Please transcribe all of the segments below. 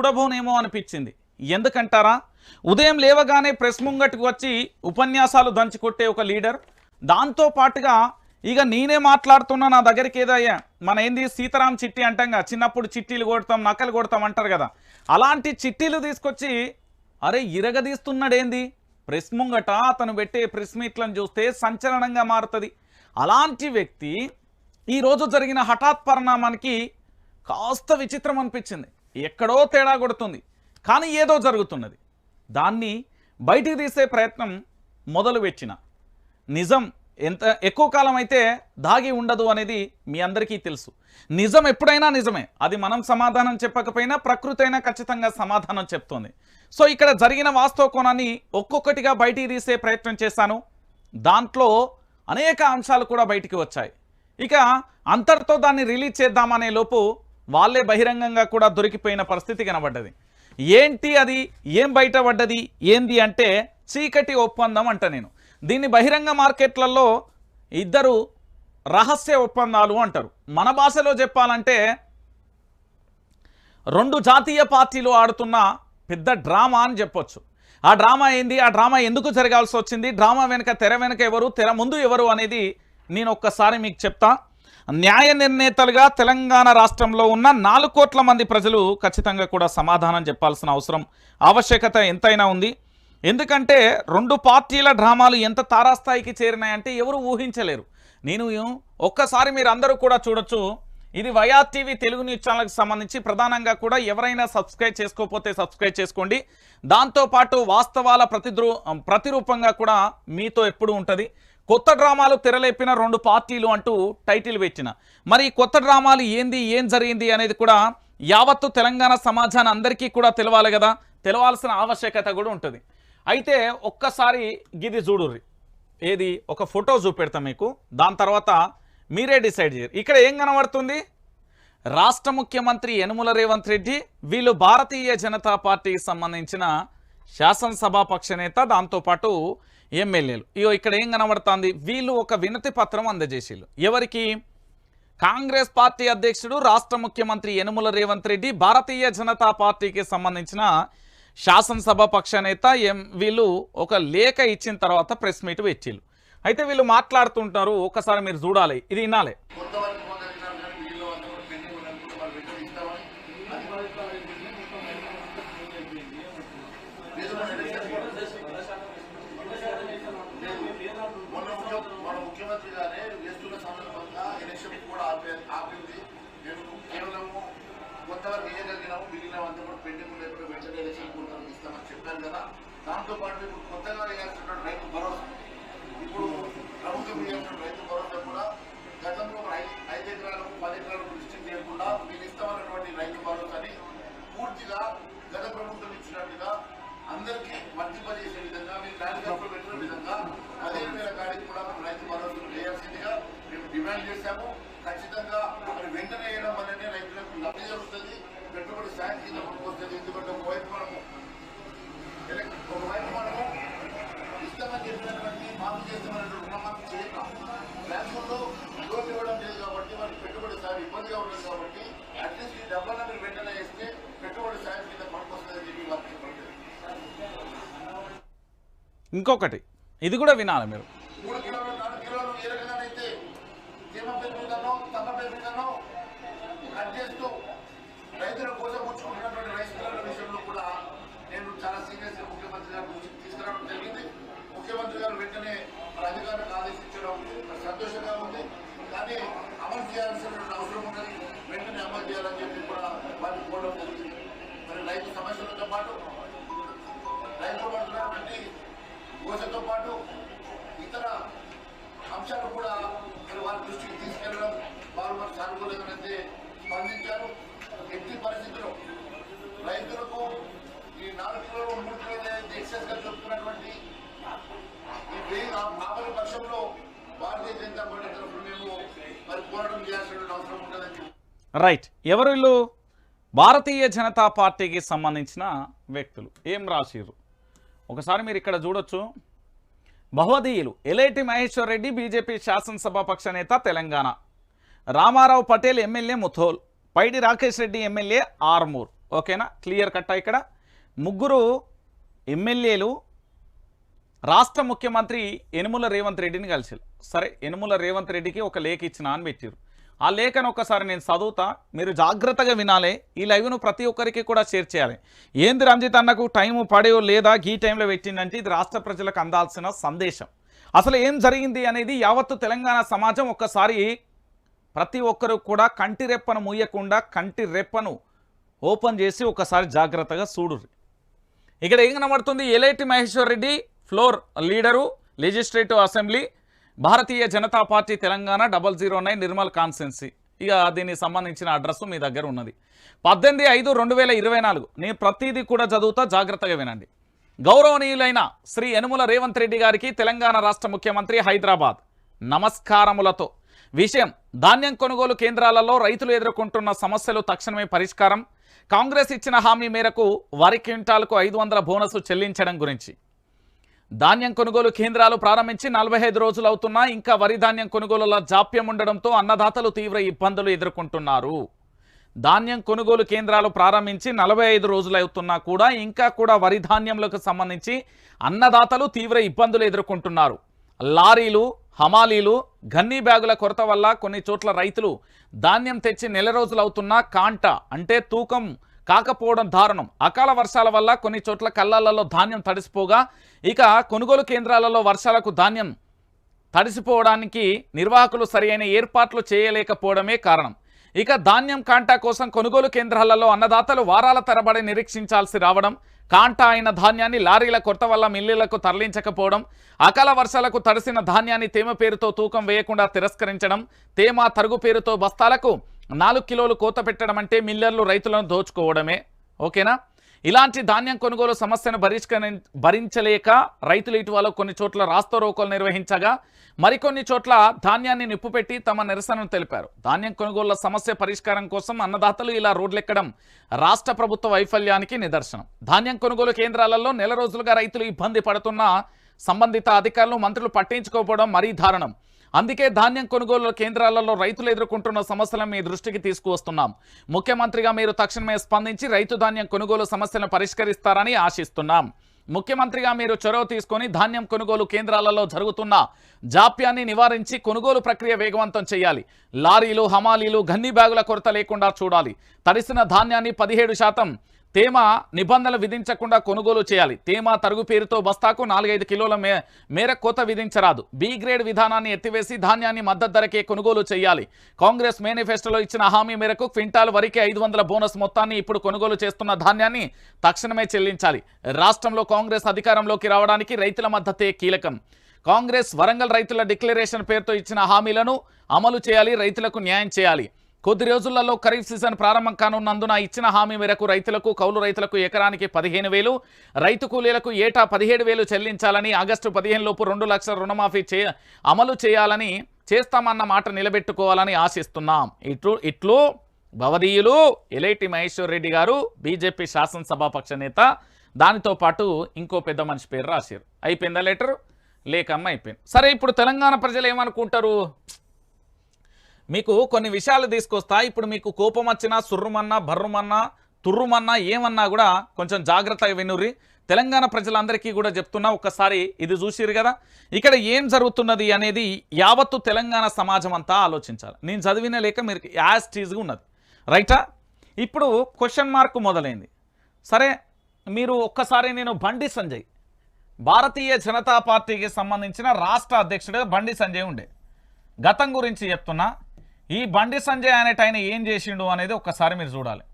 చూడబోనేమో అనిపించింది. ఎందుకంటారా? ఉదయం లేవగానే ప్రెస్ ముంగటికి వచ్చి ఉపన్యాసాలు దంచి కొట్టే ఒక లీడర్. దాంతో పాటుగా ఇక నేనే మాట్లాడుతున్నా నా దగ్గరికి ఏదయ్యా? మన ఏంది సీతారాం చిట్టి అంటాంగా చిన్నప్పుడు చిట్టీలు కొడతాం నకలు కొడతాం అంటారు కదా. అలాంటి చిట్టీలు తీసుకొచ్చి అరే ఇరగదీస్తున్నాడేంది? ప్రెస్ ముంగట అతను పెట్టే ప్రెస్ మీట్లను చూస్తే సంచలనంగా మారుతుంది. అలాంటి వ్యక్తి ఈరోజు జరిగిన హఠాత్ పరిణామానికి కాస్త విచిత్రం అనిపించింది. ఎక్కడో తేడా కొడుతుంది. కానీ ఏదో జరుగుతున్నది. దాన్ని బయటికి తీసే ప్రయత్నం మొదలు పెట్టిన. నిజం ఎంత ఎక్కువ కాలం అయితే దాగి ఉండదు అనేది మీ అందరికీ తెలుసు. నిజం ఎప్పుడైనా నిజమే. అది మనం సమాధానం చెప్పకపోయినా ప్రకృతి అయినా ఖచ్చితంగా సమాధానం చెప్తోంది. సో ఇక్కడ జరిగిన వాస్తవ కోణాన్ని ఒక్కొక్కటిగా బయటికి తీసే ప్రయత్నం చేశాను. దాంట్లో అనేక అంశాలు కూడా బయటికి వచ్చాయి. ఇక అంతటితో దాన్ని రిలీజ్ చేద్దామనే లోపు వాళ్ళే బహిరంగంగా కూడా దొరికిపోయిన పరిస్థితి కనబడ్డది. ఏంటి అది? ఏం బయటపడ్డది? ఏంది అంటే చీకటి ఒప్పందం అంట నేను. దీన్ని బహిరంగ మార్కెట్లలో ఇద్దరు రహస్య ఒప్పందాలు అంటారు. మన భాషలో చెప్పాలంటే రెండు జాతీయ పార్టీలు ఆడుతున్న పెద్ద డ్రామా అని చెప్పొచ్చు. ఆ డ్రామా ఏంది? ఆ డ్రామా ఎందుకు జరగాల్సి వచ్చింది? డ్రామా వెనుక తెర వెనుక ఎవరు? తెర ముందు ఎవరు అనేది నేను ఒక్కసారి మీకు చెప్తా. న్యాయ నిర్ణేతలుగా తెలంగాణ రాష్ట్రంలో ఉన్న నాలుగు కోట్ల మంది ప్రజలు ఖచ్చితంగా కూడా సమాధానం చెప్పాల్సిన అవసరం ఆవశ్యకత ఎంతైనా ఉంది. ఎందుకంటే రెండు పార్టీల డ్రామాలు ఎంత తారాస్థాయికి చేరినాయంటే ఎవరు ఊహించలేరు. నేను ఒక్కసారి మీరు అందరూ కూడా చూడొచ్చు. ఇది వయా టీవీ తెలుగు న్యూస్ ఛానల్కి సంబంధించి ప్రధానంగా కూడా ఎవరైనా సబ్స్క్రైబ్ చేసుకోకపోతే సబ్స్క్రైబ్ చేసుకోండి. దాంతోపాటు వాస్తవాల ప్రతిద్రూ ప్రతిరూపంగా కూడా మీతో ఎప్పుడు ఉంటుంది. కొత్త డ్రామాలు తెరలేపిన రెండు పార్టీలు అంటూ టైటిల్ పెట్టిన మరి కొత్త డ్రామాలు ఏంది ఏం జరిగింది అనేది కూడా యావత్తు తెలంగాణ సమాజాన్ని అందరికీ కూడా తెలవాలి కదా. తెలవాల్సిన ఆవశ్యకత కూడా ఉంటుంది. అయితే ఒక్కసారి గిది చూడుర్రి. ఏది? ఒక ఫోటో చూపెడతా మీకు. దాని తర్వాత మీరే డిసైడ్ చేయరు. ఇక్కడ ఏం కనబడుతుంది? రాష్ట్ర ముఖ్యమంత్రి యనుమల రేవంత్ రెడ్డి వీళ్ళు భారతీయ జనతా పార్టీకి సంబంధించిన శాసనసభాపక్ష నేత. దాంతోపాటు ఎమ్మెల్యేలు. ఇగో ఇక్కడ ఏం కనబడుతుంది? వీళ్ళు ఒక వినతి పత్రం అందజేసిళ్ళు. ఎవరికి? కాంగ్రెస్ పార్టీ అధ్యక్షుడు రాష్ట్ర ముఖ్యమంత్రి యనుమల రేవంత్ రెడ్డి భారతీయ జనతా పార్టీకి సంబంధించిన శాసనసభ పక్ష నేత ఎం వీళ్ళు ఒక లేఖ ఇచ్చిన తర్వాత ప్రెస్ మీట్ పెట్టిళ్ళు. అయితే వీళ్ళు మాట్లాడుతుంటారు ఒకసారి మీరు చూడాలి ఇది వినాలి. అందరికీ వర్తింపజేసే విధంగా మీరు ల్యాండ్ ఖర్చులు పెట్టిన విధంగా పదిహేను వేల కాడికి కూడా మనం రైతు భరోసాను వేయాల్సిందిగా మేము డిమాండ్ చేశాము ఖచ్చితంగా మరి వెంటనే వేయడం వల్లనే రైతులకు లబ్ధి జరుగుతుంది పెట్టుబడి సాయం కింద వస్తుంది ఎందుకంటే ఒకవైపు మనము ఎలక్- ఒకవైపు మనము ఇస్తామని చెప్పినటువంటి మాఫీ చేస్తామన్నటువంటి రుణమాఫీ చేయక బ్యాంకుల్లో లోన్ ఇవ్వడం లేదు కాబట్టి వారికి పెట్టుబడి సాయం ఇబ్బందిగా ఉంటుంది కాబట్టి అట్లీస్ట్ ఈ డబ్బులను మీరు వెంటనే ఇస్తే పెట్టుబడి సాయం కింద పనికొస్తుందని చెప్పి వారికి చెప్పండి ఇంకొకటి ఇది కూడా వినాలి మీరు మూడు కిలోలు నాలుగు కిలోలు ఏ రకంగానైతే తేమ పేరు మీదనో తమ పేరు మీదనో కట్ చేస్తూ రైతుల కోసం ఉంచుకుంటున్నటువంటి రైతుల ఇంకొకటి. విషయంలో కూడా నేను చాలా ముఖ్యమంత్రి జరిగింది. ముఖ్యమంత్రి గారు వెంటనే అధికారులకు ఆదేశించడం సంతోషంగా ఉంది. కానీ అమలు చేయాల్సినటువంటి అవసరం ఉన్నది వెంటనే అమలు చేయాలని చెప్పి కూడా వారికి కోరడం జరిగింది. మరి రైతు సమస్యలతో పాటు రైతు పడుతున్నటువంటి గోసతో పాటు ఇతర అంశాలు కూడా మరి వారి దృష్టికి తీసుకెళ్ళడం వారు మరి సానుకూలంగానైతే స్పందించారు. ఎట్టి పరిస్థితుల్లో రైతులకు ఈ నాలుగు కిలోలు మూడు కిలోలు ఎక్సెస్గా చెప్తున్నటువంటి ఈ వెయ్యి ఆపల పక్షంలో భారతీయ జనతా పార్టీ తరఫున మేము మరి పోరాటం చేయాల్సిన అవసరం ఉంటుందని రైట్ ఎవరు భారతీయ జనతా పార్టీకి సంబంధించిన వ్యక్తులు. ఏం రాసిర్రు? ఒకసారి మీరు ఇక్కడ చూడొచ్చు. బహువదీయులు ఎలేటి మహేశ్వర్ రెడ్డి బీజేపీ శాసనసభాపక్ష నేత తెలంగాణ. రామారావు పటేల్ ఎమ్మెల్యే ముథోల్. పైడి రాకేష్ రెడ్డి ఎమ్మెల్యే ఆర్మూర్. ఓకేనా? క్లియర్ కట్టా ఇక్కడ. ముగ్గురు ఎమ్మెల్యేలు రాష్ట్ర ముఖ్యమంత్రి యనుముల రేవంత్ రెడ్డిని కలిసారు సరే యనుముల రేవంత్ రెడ్డికి ఒక లేఖ ఇచ్చిన అని పెట్టారు ఆ లేఖను ఒకసారి నేను చదువుతా. మీరు జాగ్రత్తగా వినాలి. ఈ లైవ్ను ప్రతి ఒక్కరికి కూడా షేర్ చేయాలి. ఏంది రంజిత్ అన్నకు టైము పడేయో లేదా ఈ టైంలో పెట్టిందంటే ఇది రాష్ట్ర ప్రజలకు అందాల్సిన సందేశం. అసలు ఏం జరిగింది అనేది యావత్తు తెలంగాణ సమాజం ఒక్కసారి ప్రతి ఒక్కరు కూడా కంటి రెప్పను మూయకుండా కంటి రెప్పను ఓపెన్ చేసి ఒకసారి జాగ్రత్తగా చూడు ఇక్కడ ఏం కనబడుతుంది? Eleti Maheshwar Reddy floor leader legislative assembly Bharatiya Janata party Telangana double zero nine Nirmal constituency ఇక దీనికి సంబంధించిన అడ్రస్ మీ దగ్గర ఉన్నది. పద్దెనిమిది ఐదు రెండు వేల ఇరవై నాలుగు. నేను ప్రతిదీ కూడా చదువుతా జాగ్రత్తగా వినండి. గౌరవనీయులైన శ్రీ యనుమల రేవంత్ రెడ్డి గారికి తెలంగాణ రాష్ట్ర ముఖ్యమంత్రి హైదరాబాద్. నమస్కారములతో. విషయం ధాన్యం కొనుగోలు కేంద్రాలలో రైతులు ఎదుర్కొంటున్న సమస్యలు తక్షణమే పరిష్కారం. కాంగ్రెస్ ఇచ్చిన హామీ మేరకు వరి క్వింటాల్కు ఐదు వందల బోనసు చెల్లించడం గురించి. ధాన్యం కొనుగోలు కేంద్రాలు ప్రారంభించి నలభై ఐదు రోజులు అవుతున్నా ఇంకా వరి ధాన్యం కొనుగోలుల జాప్యం ఉండడంతో అన్నదాతలు తీవ్ర ఇబ్బందులు ఎదుర్కొంటున్నారు. ధాన్యం కొనుగోలు కేంద్రాలు ప్రారంభించి నలభై ఐదు రోజులు అవుతున్నా కూడా ఇంకా కూడా వరి ధాన్యములకు సంబంధించి అన్నదాతలు తీవ్ర ఇబ్బందులు ఎదుర్కొంటున్నారు. లారీలు హమాలీలు గన్నీ బ్యాగుల కొరత వల్ల కొన్ని చోట్ల రైతులు ధాన్యం తెచ్చి నెల రోజులు అవుతున్నా కాంట అంటే తూకం కాకపోవడం దారుణం. అకాల వర్షాల వల్ల కొన్ని చోట్ల కళ్ళాలలో ధాన్యం తడిసిపోగా ఇక కొనుగోలు కేంద్రాలలో వర్షాలకు ధాన్యం తడిసిపోవడానికి నిర్వాహకులు సరియైన ఏర్పాట్లు చేయలేకపోవడమే కారణం. ఇక ధాన్యం కాంటా కోసం కొనుగోలు కేంద్రాలలో అన్నదాతలు వారాల తరబడి నిరీక్షించాల్సి రావడం కాంటా అయిన ధాన్యాన్ని లారీల కొరత వల్ల మిల్లులకు తరలించకపోవడం అకాల వర్షాలకు తడిసిన ధాన్యాన్ని తేమ పేరుతో తూకం వేయకుండా తిరస్కరించడం తేమ తరుగు పేరుతో బస్తాలకు నాలుగు కిలోలు కోత పెట్టడం అంటే మిల్లర్లు రైతులను దోచుకోవడమే. ఓకేనా? ఇలాంటి ధాన్యం కొనుగోలు సమస్యను పరిష్కరి భరించలేక రైతులు ఇటీవల కొన్ని చోట్ల రాస్తా రోకోలు నిర్వహించగా మరికొన్ని చోట్ల ధాన్యాన్ని నిప్పుపెట్టి తమ నిరసనను తెలిపారు. ధాన్యం కొనుగోళ్ళ సమస్య పరిష్కారం కోసం అన్నదాతలు ఇలా రోడ్లెక్కడం రాష్ట్ర ప్రభుత్వ వైఫల్యానికి నిదర్శనం. ధాన్యం కొనుగోలు కేంద్రాలలో నెల రోజులుగా రైతులు ఇబ్బంది పడుతున్న సంబంధిత అధికారులు మంత్రులు పట్టించుకోకపోవడం మరీ దారుణం. అందుకే ధాన్యం కొనుగోలు కేంద్రాలలో రైతులు ఎదుర్కొంటున్న సమస్యలను మీ దృష్టికి తీసుకువస్తున్నాం. ముఖ్యమంత్రిగా మీరు తక్షణమే స్పందించి రైతు ధాన్యం కొనుగోలు సమస్యలను పరిష్కరిస్తారని ఆశిస్తున్నాం. ముఖ్యమంత్రిగా మీరు చొరవ తీసుకొని ధాన్యం కొనుగోలు కేంద్రాలలో జరుగుతున్న జాప్యాన్ని నివారించి కొనుగోలు ప్రక్రియ వేగవంతం చేయాలి. లారీలు హమాలీలు గన్ని బ్యాగుల కొరత లేకుండా చూడాలి. తడిసిన ధాన్యాన్ని పదిహేడు శాతం తేమ నిబంధనలు విధించకుండా కొనుగోలు చేయాలి. తేమ తరుగు పేరుతో బస్తాకు నాలుగైదు కిలోల మే మేర కోత విధించరాదు. బి గ్రేడ్ విధానాన్ని ఎత్తివేసి ధాన్యాన్ని మద్దతు ధరకే కొనుగోలు చేయాలి. కాంగ్రెస్ మేనిఫెస్టోలో ఇచ్చిన హామీ మేరకు క్వింటాల్ వరకు ఐదు వందల బోనస్ మొత్తాన్ని ఇప్పుడు కొనుగోలు చేస్తున్న ధాన్యాన్ని తక్షణమే చెల్లించాలి. రాష్ట్రంలో కాంగ్రెస్ అధికారంలోకి రావడానికి రైతుల మద్దతే కీలకం. కాంగ్రెస్ వరంగల్ రైతుల డిక్లరేషన్ పేరుతో ఇచ్చిన హామీలను అమలు చేయాలి రైతులకు న్యాయం చేయాలి. కొద్ది రోజులలో ఖరీఫ్ సీజన్ ప్రారంభం కానున్నందున ఇచ్చిన హామీ మేరకు రైతులకు కౌలు రైతులకు ఎకరానికి పదిహేను వేలు రైతు కూలీలకు ఏటా పదిహేడు వేలు చెల్లించాలని ఆగస్టు పదిహేను లోపు రెండు లక్షల రుణమాఫీ చే అమలు చేయాలని చేస్తామన్న మాట నిలబెట్టుకోవాలని ఆశిస్తున్నాం. ఇట్లు ఇట్లు భవదీయులు ఎలైటి మహేశ్వర్ రెడ్డి గారు బీజేపీ శాసనసభాపక్ష నేత. దానితో పాటు ఇంకో పెద్ద మనిషి పేరు రాశారు. అయిపోయిందా లెటర్? లేకమ్మ అయిపోయింది. సరే ఇప్పుడు తెలంగాణ ప్రజలు ఏమనుకుంటారు? మీకు కొన్ని విషయాలు తీసుకొస్తా. ఇప్పుడు మీకు కోపం వచ్చినా సుర్రుమన్నా బర్రుమన్నా తుర్రుమన్నా ఏమన్నా కూడా కొంచెం జాగ్రత్తగా వినుర్రి. తెలంగాణ ప్రజలందరికీ కూడా చెప్తున్నా ఒక్కసారి ఇది చూసిరు కదా. ఇక్కడ ఏం జరుగుతున్నది అనేది యావత్తు తెలంగాణ సమాజం అంతా ఆలోచించాలి. నేను చదివిన లేక మీరు యాజ్ టీజ్గా ఉన్నది. రైటా? ఇప్పుడు క్వశ్చన్ మార్క్ మొదలైంది. సరే మీరు ఒక్కసారి నేను బండి సంజయ్. భారతీయ జనతా పార్టీకి సంబంధించిన రాష్ట్ర అధ్యక్షుడిగా బండి సంజయ్ ఉండే. గతం గురించి చెప్తున్నా. ఈ బండి సంజయ్ అనేట ఆయన ఏం చేసిండు అనేది ఒక్కసారి మీరు చూడాలి.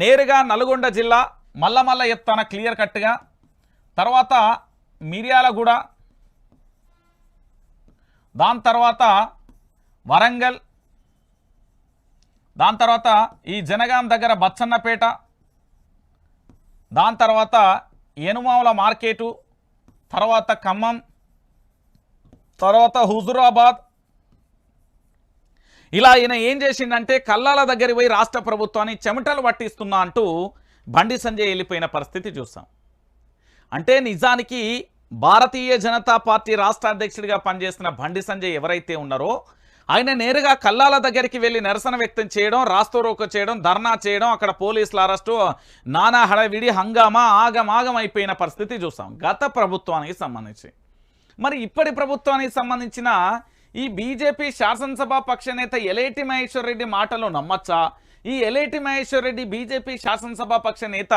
నేరుగా నల్గొండ జిల్లా మల్ల మల్ల చెప్తాన క్లియర్ కట్గా తర్వాత మిర్యాలగూడ దాని తర్వాత వరంగల్ దాని తర్వాత ఈ జనగాం దగ్గర బచ్చన్నపేట దాని తర్వాత ఎనుమావుల మార్కెటు తర్వాత ఖమ్మం తర్వాత హుజురాబాద్ ఇలా ఈయన ఏం చేసిండంటే కల్లాల దగ్గర పోయి రాష్ట్ర ప్రభుత్వాన్ని చెమటలు పట్టిస్తున్నా అంటూ బండి సంజయ్ వెళ్ళిపోయిన పరిస్థితి చూసాం. అంటే నిజానికి భారతీయ జనతా పార్టీ రాష్ట్ర అధ్యక్షుడిగా పనిచేస్తున్న బండి సంజయ్ ఎవరైతే ఉన్నారో ఆయన నేరుగా కల్లాల దగ్గరికి వెళ్ళి నిరసన వ్యక్తం చేయడం రాస్తోరోక చేయడం ధర్నా చేయడం అక్కడ పోలీసుల అరెస్టు నానా హడవిడి హంగామా ఆగమాగం అయిపోయిన పరిస్థితి చూసాం. గత ప్రభుత్వానికి సంబంధించి. మరి ఇప్పటి ప్రభుత్వానికి సంబంధించిన ఈ బీజేపీ శాసనసభ పక్ష నేత ఎలేటి మహేశ్వర్ రెడ్డి మాటలు నమ్మచ్చా? ఈ ఎలేటి మహేశ్వర్ రెడ్డి బీజేపీ శాసనసభ పక్ష నేత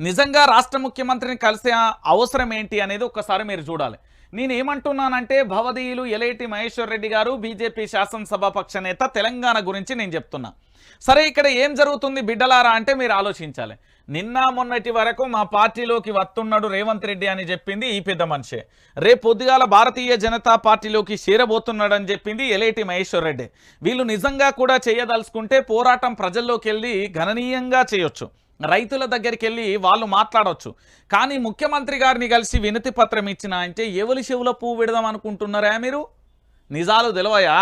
నిజంగా రాష్ట్ర ముఖ్యమంత్రిని కలిసే అవసరం ఏంటి అనేది ఒక్కసారి మీరు చూడాలి. నేను ఏమంటున్నానంటే భవదీయులు ఎలేటి మహేశ్వర్ రెడ్డి గారు బీజేపీ శాసనసభ పక్ష నేత తెలంగాణ గురించి నేను చెప్తున్నా. సరే ఇక్కడ ఏం జరుగుతుంది బిడ్డలారా అంటే మీరు ఆలోచించాలి. నిన్న మొన్నటి వరకు మా పార్టీలోకి వస్తున్నాడు రేవంత్ రెడ్డి అని చెప్పింది ఈ పెద్ద మనిషే. రేపు పొద్దుగాల భారతీయ జనతా పార్టీలోకి చేరబోతున్నాడని చెప్పింది ఎలేటి మహేశ్వర్ రెడ్డి వీళ్ళు నిజంగా కూడా చేయదలుచుకుంటే పోరాటం ప్రజల్లోకి వెళ్ళి గణనీయంగా చేయొచ్చు. రైతుల దగ్గరికి వెళ్ళి వాళ్ళు మాట్లాడవచ్చు కానీ ముఖ్యమంత్రి గారిని కలిసి వినతి పత్రం ఇచ్చిన అంటే ఎవరి చెవుల పువ్వు పెడదాం అనుకుంటున్నారా మీరు? నిజాలు తెలివయా?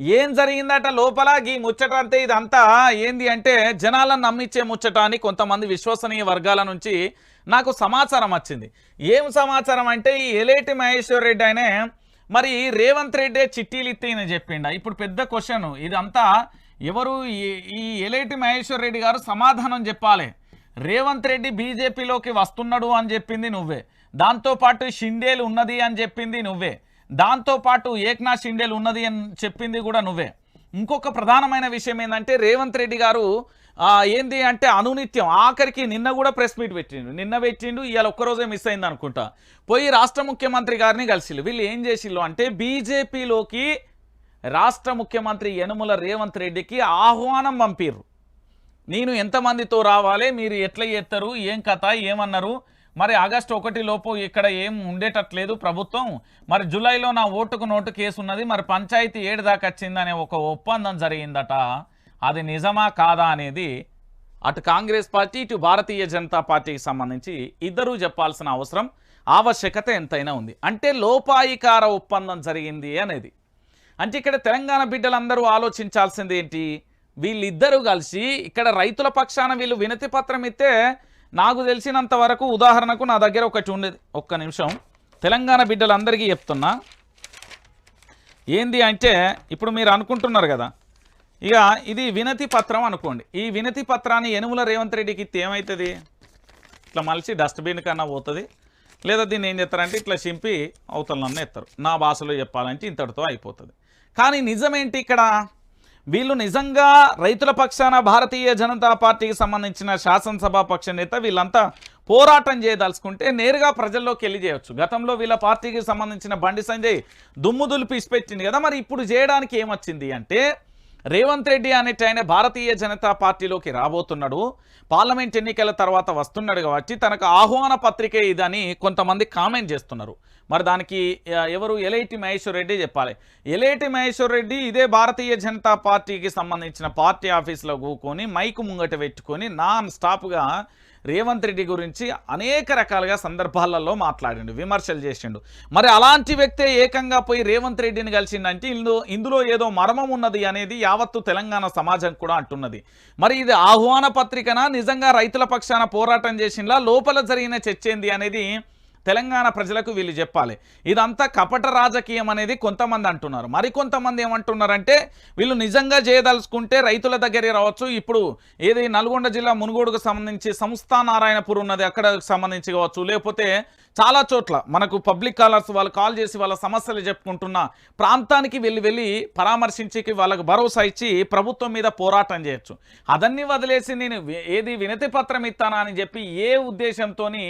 ఏం జరిగిందట? లోపల ఈ ముచ్చట అంటే ఇదంతా. ఏంది అంటే జనాలను నమ్మించే ముచ్చట అని కొంతమంది విశ్వసనీయ వర్గాల నుంచి నాకు సమాచారం వచ్చింది. ఏం సమాచారం అంటే ఈ ఎలేటి మహేశ్వర్ రెడ్డి ఆయనే మరి రేవంత్ రెడ్డి చిట్టీలు ఇత్తేనని చెప్పిండ. ఇప్పుడు పెద్ద క్వశ్చన్. ఇదంతా ఎవరు ఈ- ఈ ఎలేటి మహేశ్వర్ రెడ్డి గారు సమాధానం చెప్పాలి. రేవంత్ రెడ్డి బీజేపీలోకి వస్తున్నాడు అని చెప్పింది నువ్వే. దాంతోపాటు షిండేలు ఉన్నది అని చెప్పింది నువ్వే. దాంతోపాటు ఏక్నాథ్ షిండేలు ఉన్నది అని చెప్పింది కూడా నువ్వే. ఇంకొక ప్రధానమైన విషయం ఏంటంటే రేవంత్ రెడ్డి గారు ఏంది అంటే అనునిత్యం. ఆఖరికి నిన్న కూడా ప్రెస్ మీట్ పెట్టిండు. నిన్న పెట్టిండు ఇవాళ ఒక్కరోజే మిస్ అయింది అనుకుంటా పోయి రాష్ట్ర ముఖ్యమంత్రి గారిని కలిసిళ్ళు. వీళ్ళు ఏం చేసిళ్ళు అంటే బీజేపీలోకి రాష్ట్ర ముఖ్యమంత్రి యనుమల రేవంత్ రెడ్డికి ఆహ్వానం పంపిర్రు. నేను ఎంతమందితో రావాలి మీరు ఎట్లా చేస్తారు ఏం కథ ఏమన్నారు మరి ఆగస్టు ఒకటి లోపు ఇక్కడ ఏం ఉండేటట్లేదు ప్రభుత్వం. మరి జూలైలో నా ఓటుకు నోటు కేసు ఉన్నది మరి పంచాయతీ ఏడు దాకా వచ్చిందనే ఒక ఒప్పందం జరిగిందట. అది నిజమా కాదా అనేది అటు కాంగ్రెస్ పార్టీ ఇటు భారతీయ జనతా పార్టీకి సంబంధించి ఇద్దరూ చెప్పాల్సిన అవసరం. ఆవశ్యకత ఎంతైనా ఉంది. అంటే లోపాయికార ఒప్పందం జరిగింది అనేది. అంటే ఇక్కడ తెలంగాణ బిడ్డలందరూ ఆలోచించాల్సింది ఏంటి? వీళ్ళిద్దరూ కలిసి ఇక్కడ రైతుల పక్షాన వీళ్ళు వినతి పత్రం ఇస్తే నాకు తెలిసినంత వరకు ఉదాహరణకు నా దగ్గర ఒకటి ఉండేది ఒక్క నిమిషం. తెలంగాణ బిడ్డలందరికీ చెప్తున్నా. ఏంది అంటే ఇప్పుడు మీరు అనుకుంటున్నారు కదా. ఇక ఇది వినతి పత్రం అనుకోండి. ఈ వినతి పత్రాన్ని యనుమల రేవంత్ రెడ్డికి ఇస్తే ఏమవుతుంది ఇట్లా మలిసి డస్ట్బిన్ కన్నా పోతుంది. లేదా దీన్ని ఏం చేస్తారంటే ఇట్లా చింపి అవతలనన్నా ఎత్తారు. నా భాషలో చెప్పాలంటే ఇంతటితో అయిపోతుంది. కానీ నిజమేంటి ఇక్కడ? వీళ్ళు నిజంగా రైతుల పక్షాన భారతీయ జనతా పార్టీకి సంబంధించిన శాసనసభ పక్ష నేత వీళ్ళంతా పోరాటం చేయదలుచుకుంటే నేరుగా ప్రజల్లోకి వెళ్ళి చేయొచ్చు. గతంలో వీళ్ళ పార్టీకి సంబంధించిన బండి సంజయ్ దుమ్ము దులిపి ఇసిపెట్టింది కదా మరి ఇప్పుడు చేయడానికి ఏమొచ్చింది అంటే రేవంత్ రెడ్డి అనేటి ఆయన భారతీయ జనతా పార్టీలోకి రాబోతున్నాడు. పార్లమెంట్ ఎన్నికల తర్వాత వస్తున్నాడు కాబట్టి తనకు ఆహ్వాన పత్రికే ఇదని కొంతమంది కామెంట్ చేస్తున్నారు. మరి దానికి ఎవరు? ఎలైటి మహేశ్వర్ రెడ్డి చెప్పాలి. ఎలైటి మహేశ్వర్ రెడ్డి ఇదే భారతీయ జనతా పార్టీకి సంబంధించిన పార్టీ ఆఫీస్లో కూకొని మైకు ముంగట పెట్టుకొని నాన్ స్టాప్గా రేవంత్ రెడ్డి గురించి అనేక రకాలుగా సందర్భాలలో మాట్లాడిండు విమర్శలు చేసిండు. మరి అలాంటి వ్యక్తే ఏకంగా పోయి రేవంత్ రెడ్డిని కలిసిండంటే ఇందులో ఇందులో ఏదో మర్మం ఉన్నది అనేది యావత్తు తెలంగాణ సమాజం కూడా అంటున్నది. మరి ఇది ఆహ్వాన పత్రికన? నిజంగా రైతుల పక్షాన పోరాటం చేసిందా లోపల జరిగిన చర్చింది అనేది తెలంగాణ ప్రజలకు వీళ్ళు చెప్పాలి. ఇదంతా కపట రాజకీయం అనేది కొంతమంది అంటున్నారు. మరికొంతమంది ఏమంటున్నారంటే వీళ్ళు నిజంగా చేయదలుచుకుంటే రైతుల దగ్గరే రావచ్చు. ఇప్పుడు ఏది నల్గొండ జిల్లా మునుగోడుకు సంబంధించి సంస్థా నారాయణపూర్ ఉన్నది అక్కడ సంబంధించి కావచ్చు. లేకపోతే చాలా చోట్ల మనకు పబ్లిక్ కాలర్స్ వాళ్ళు కాల్ చేసి వాళ్ళ సమస్యలు చెప్పుకుంటున్న ప్రాంతానికి వెళ్ళి వెళ్ళి పరామర్శించి వాళ్ళకు భరోసా ఇచ్చి ప్రభుత్వం మీద పోరాటం చేయొచ్చు. అదన్నీ వదిలేసి నేను ఏది వినతి పత్రం ఇస్తానా అని చెప్పి ఏ ఉద్దేశంతోని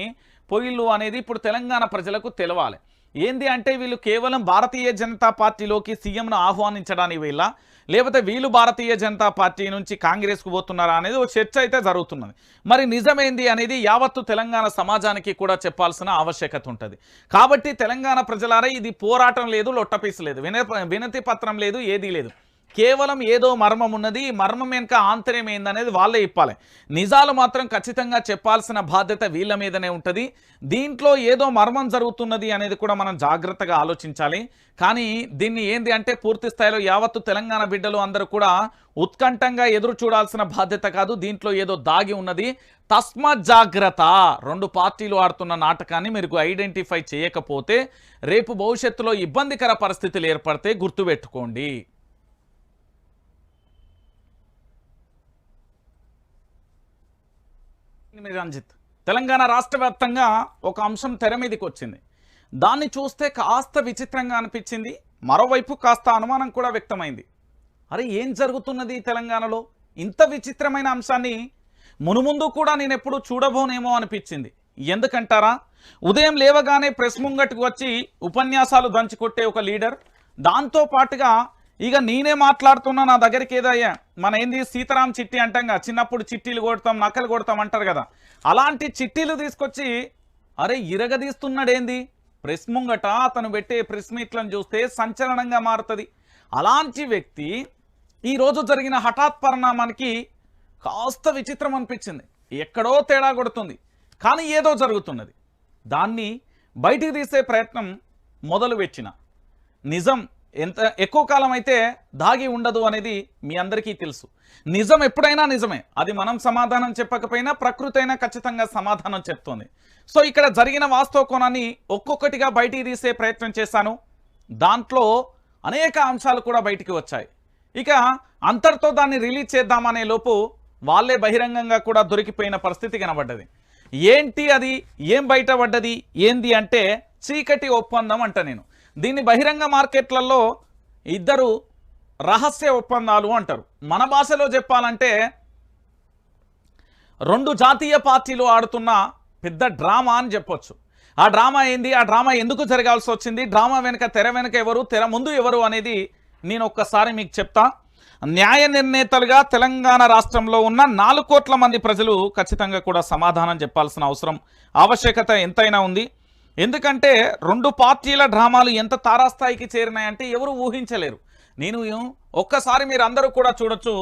పొయ్యిళ్ళు అనేది ఇప్పుడు తెలంగాణ ప్రజలకు తెలవాలి. ఏంది అంటే వీళ్ళు కేవలం భారతీయ జనతా పార్టీలోకి సీఎంను ఆహ్వానించడానికి వీళ్ళ లేకపోతే వీళ్ళు భారతీయ జనతా పార్టీ నుంచి కాంగ్రెస్కు పోతున్నారా అనేది ఒక చర్చ అయితే జరుగుతున్నది. మరి నిజమేంది అనేది యావత్తు తెలంగాణ సమాజానికి కూడా చెప్పాల్సిన ఆవశ్యకత ఉంటుంది. కాబట్టి తెలంగాణ ప్రజలారా ఇది పోరాటం లేదు లొట్టపీసు లేదు. విన వినతి పత్రం లేదు ఏదీ లేదు. కేవలం ఏదో మర్మం ఉన్నది మర్మం వెనుక ఆంతర్యం ఏందనేది వాళ్ళే ఇప్పాలి. నిజాలు మాత్రం ఖచ్చితంగా చెప్పాల్సిన బాధ్యత వీళ్ళ మీదనే ఉంటుంది. దీంట్లో ఏదో మర్మం జరుగుతున్నది అనేది కూడా మనం జాగ్రత్తగా ఆలోచించాలి. కానీ దీన్ని ఏంది అంటే పూర్తి స్థాయిలో యావత్తు తెలంగాణ బిడ్డలు అందరూ కూడా ఉత్కంఠంగా ఎదురు చూడాల్సిన బాధ్యత కాదు. దీంట్లో ఏదో దాగి ఉన్నది. తస్మత్ జాగ్రత్త రెండు పార్టీలు ఆడుతున్న నాటకాన్ని మీరు ఐడెంటిఫై చేయకపోతే రేపు భవిష్యత్తులో ఇబ్బందికర పరిస్థితులు ఏర్పడితే గుర్తుపెట్టుకోండి. మీ రంజిత్ తెలంగాణ రాష్ట్ర వ్యాప్తంగా ఒక అంశం తెర మీదకి వచ్చింది. దాన్ని చూస్తే కాస్త విచిత్రంగా అనిపించింది. మరోవైపు కాస్త అనుమానం కూడా వ్యక్తమైంది. అరే ఏం జరుగుతున్నది తెలంగాణలో? ఇంత విచిత్రమైన అంశాన్ని మునుముందు కూడా నేను ఎప్పుడు చూడబోనేమో అనిపించింది. ఎందుకంటారా? ఉదయం లేవగానే ప్రెస్ ముంగట్టుకు వచ్చి ఉపన్యాసాలు దంచుకొట్టే ఒక లీడర్. దాంతో పాటుగా ఇక నేనే మాట్లాడుతున్నా నా దగ్గరికి ఏదయ్యా? మన ఏంది సీతారాం చిట్టి అంటాం చిన్నప్పుడు చిట్టీలు కొడతాం నక్కలు కొడతాం అంటారు కదా. అలాంటి చిట్టీలు తీసుకొచ్చి అరే ఇరగదీస్తున్నాడేంది? ప్రెస్ ముంగట అతను పెట్టే ప్రెస్ మీట్లను చూస్తే సంచలనంగా మారుతుంది. అలాంటి వ్యక్తి ఈరోజు జరిగిన హఠాత్ పరిణామానికి కాస్త విచిత్రం అనిపించింది. ఎక్కడో తేడా కొడుతుంది. కానీ ఏదో జరుగుతున్నది. దాన్ని బయటికి తీసే ప్రయత్నం మొదలుపెట్టిన. నిజం ఎంత ఎక్కువ కాలం అయితే దాగి ఉండదు అనేది మీ అందరికీ తెలుసు. నిజం ఎప్పుడైనా నిజమే. అది మనం సమాధానం చెప్పకపోయినా ప్రకృతి అయినా ఖచ్చితంగా సమాధానం చెప్తోంది. సో ఇక్కడ జరిగిన వాస్తవ కోణాన్ని ఒక్కొక్కటిగా బయటికి తీసే ప్రయత్నం చేశాను. దాంట్లో అనేక అంశాలు కూడా బయటికి వచ్చాయి. ఇక అంతటితో దాన్ని రిలీజ్ చేద్దామనే లోపు వాళ్ళే బహిరంగంగా కూడా దొరికిపోయిన పరిస్థితి కనబడ్డది. ఏంటి అది? ఏం బయటపడ్డది? ఏంది అంటే చీకటి ఒప్పందం అంట నేను. దీన్ని బహిరంగ మార్కెట్లలో ఇద్దరు రహస్య ఒప్పందాలు అంటారు. మన భాషలో చెప్పాలంటే రెండు జాతీయ పార్టీలు ఆడుతున్న పెద్ద డ్రామా అని చెప్పొచ్చు. ఆ డ్రామా ఏంది? ఆ డ్రామా ఎందుకు జరగాల్సి వచ్చింది? డ్రామా వెనుక తెర వెనుక ఎవరు? తెర ముందు ఎవరు అనేది నేను ఒక్కసారి మీకు చెప్తా. న్యాయ నిర్ణేతలుగా తెలంగాణ రాష్ట్రంలో ఉన్న నాలుగు కోట్ల మంది ప్రజలు ఖచ్చితంగా కూడా సమాధానం చెప్పాల్సిన అవసరం ఆవశ్యకత ఎంతైనా ఉంది. ఎందుకంటే రెండు పార్టీల డ్రామాలు ఎంత తారాస్థాయికి చేరినాయంటే ఎవరు ఊహించలేరు. నేను ఒక్కసారి మీరు అందరూ కూడా చూడొచ్చు.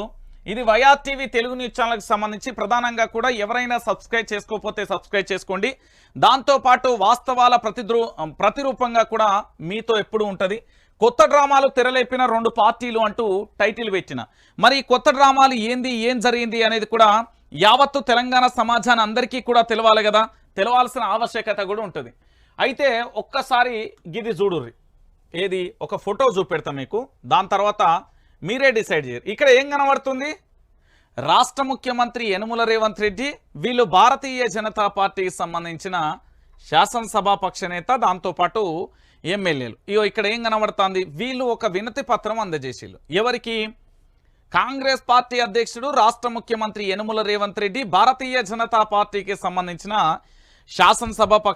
ఇది వైఆర్ టీవీ తెలుగు న్యూస్ ఛానల్కి సంబంధించి ప్రధానంగా కూడా ఎవరైనా సబ్స్క్రైబ్ చేసుకోకపోతే సబ్స్క్రైబ్ చేసుకోండి. దాంతోపాటు వాస్తవాల ప్రతిద్రూ ప్రతిరూపంగా కూడా మీతో ఎప్పుడు ఉంటుంది. కొత్త డ్రామాలు తెరలేపిన రెండు పార్టీలు అంటూ టైటిల్ పెట్టిన. మరి కొత్త డ్రామాలు ఏంది ఏం జరిగింది అనేది కూడా యావత్తు తెలంగాణ సమాజాన్ని అందరికీ కూడా తెలవాలి కదా. తెలవాల్సిన ఆవశ్యకత కూడా ఉంటుంది. అయితే ఒక్కసారి గిది చూడుర్రి. ఏది? ఒక ఫోటో చూపెడతా మీకు. దాని తర్వాత మీరే డిసైడ్ చేయరు. ఇక్కడ ఏం కనబడుతుంది? రాష్ట్ర ముఖ్యమంత్రి యనుమల రేవంత్ రెడ్డి వీళ్ళు భారతీయ జనతా పార్టీకి సంబంధించిన శాసనసభాపక్ష నేత దాంతోపాటు ఎమ్మెల్యేలు. ఇగో ఇక్కడ ఏం కనబడుతుంది? వీళ్ళు ఒక వినతి పత్రం అందజేసిళ్ళు. ఎవరికి? కాంగ్రెస్ పార్టీ అధ్యక్షుడు రాష్ట్ర ముఖ్యమంత్రి యనుమల రేవంత్ రెడ్డి భారతీయ జనతా పార్టీకి సంబంధించిన శాసనసభ పక్ష